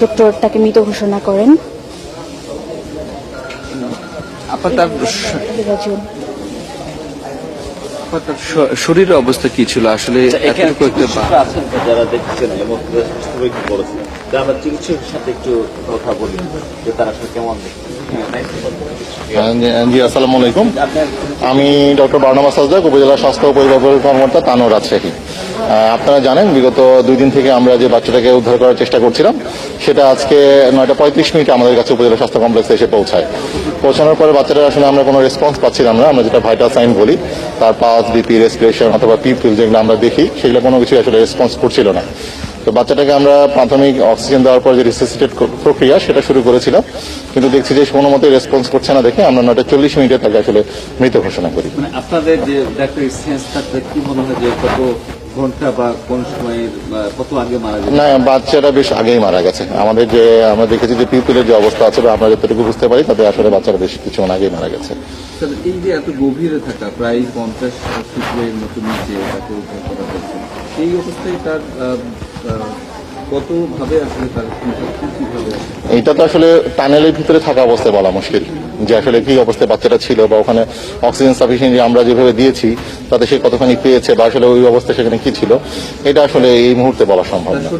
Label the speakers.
Speaker 1: Doctor তাকে মৃত ঘোষণা করেন।
Speaker 2: শরীরের অবস্থা কি ছিল? আসলে
Speaker 3: আচ্ছা, যারা দেখছেন বলেছেন। আমরা চিকিৎসকের সাথে একটু কথা বলি যে তারা কেমন
Speaker 4: জি- আসসালামু আলাইকুম। আমি ডক্টর বার্নামা সাজদাক উপজেলা স্বাস্থ্য পরিবার কর্মকর্তা তানোর রাজশাহী। আপনারা জানেন, বিগত দুই দিন থেকে আমরা যে বাচ্চাটাকে উদ্ধার করার চেষ্টা করছিলাম, সেটা আজকে নয়টা পঁয়ত্রিশ মিনিটে আমাদের কাছে উপজেলা স্বাস্থ্য কমপ্লেক্সে এসে পৌঁছায়। পৌঁছানোর পরে বাচ্চাটা আসলে আমরা কোনো রেসপন্স পাচ্ছিলাম না আমরা যেটা ভাইটাল সাইন বলি, তার পাস বিপি রেসপিরেশন অথবা পিপিল যেগুলো আমরা দেখি, সেগুলো কোনো কিছু আসলে রেসপন্স করছিল না। তো বাচ্চাটাকে আমরা প্রাথমিক অক্সিজেন দেওয়ার পর যে রিসেসিটেট প্রক্রিয়া, সেটা শুরু করেছিলাম কিন্তু দেখছি যে কোনো মতে রেসপন্স করছে না দেখে আমরা নয়টা চল্লিশ মিনিটে তাকে আসলে মৃত ঘোষণা করি।
Speaker 3: মানে আপনাদের যে ঘণ্টা বা কোন সময়ের কত আগে মারা যায়
Speaker 4: না বাচ্চাটা বেশ আগেই মারা গেছে। আমাদের যে আমরা দেখেছি যে পিপিলের যে অবস্থা আছে বা আমরা যতটুকু বুঝতে পারি তাতে আসলে বাচ্চারা বেশ কিছুক্ষণ আগেই মারা গেছে।
Speaker 2: এই যে এত গভীরে থাকা প্রায় পঞ্চাশ ফিটের মতো নিচে তাকে উদ্ধার করা হয়েছে এই অবস্থায় তার কতভাবে আসলে তার
Speaker 4: এইটা তো আসলে টানেলের ভিতরে থাকা অবস্থায় বলা মুশকিল। যে আসলে কি অবস্থায় বাচ্চাটা ছিল বা ওখানে অক্সিজেন সাফিসিয়েন্ট আমরা যেভাবে দিয়েছি, তাতে সে কতখানি পেয়েছে বা আসলে ওই অবস্থায় সেখানে কি ছিল, এটা আসলে এই মুহূর্তে বলা সম্ভব না।